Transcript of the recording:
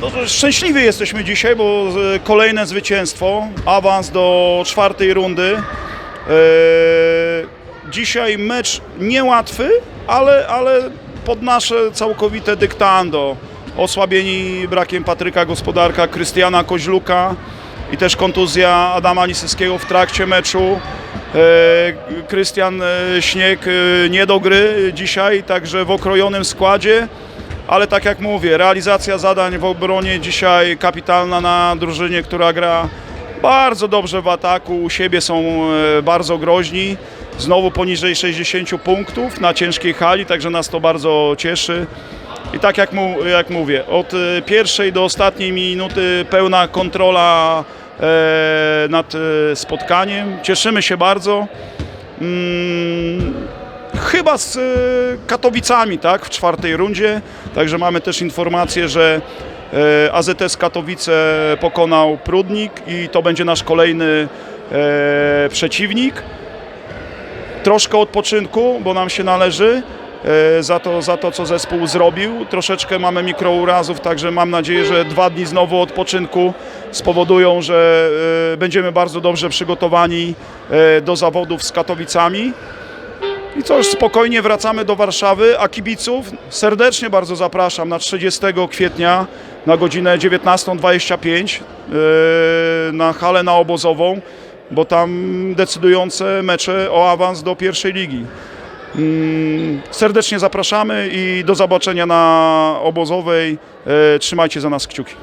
No, szczęśliwi jesteśmy dzisiaj, bo e, kolejne zwycięstwo, awans do czwartej rundy. E, Dzisiaj mecz niełatwy, ale, ale pod nasze całkowite dyktando. Osłabieni brakiem Patryka Gospodarka, Krystiana Koźluka i też kontuzja Adama Lisyskiego w trakcie meczu. E, Krystian Śnieg nie do gry dzisiaj, także w okrojonym składzie. Ale tak jak mówię, realizacja zadań w obronie dzisiaj kapitalna na drużynie, która gra bardzo dobrze w ataku, u siebie są e, bardzo groźni. Znowu poniżej 60 punktów na ciężkiej hali, także nas to bardzo cieszy. I tak jak, mu, jak mówię, od e, pierwszej do ostatniej minuty pełna kontrola e, nad spotkaniem. Cieszymy się bardzo. Chyba z e, Katowicami, tak, w czwartej rundzie. Także mamy też informację, że e, AZS Katowice pokonał Prudnik i to będzie nasz kolejny e, przeciwnik. Troszkę odpoczynku, bo nam się należy za to, za to, co zespół zrobił. Troszeczkę mamy mikrourazów, także mam nadzieję, że dwa dni znowu odpoczynku spowodują, że będziemy bardzo dobrze przygotowani do zawodów z Katowicami. I już spokojnie wracamy do Warszawy, a kibiców serdecznie bardzo zapraszam na 30 kwietnia na godzinę 19.25 yy, na halę naobozową, bo tam decydujące mecze o awans do pierwszej ligi. Mm, Serdecznie zapraszamy i do zobaczenia na obozowej. Yy, Trzymajcie za nas kciuki.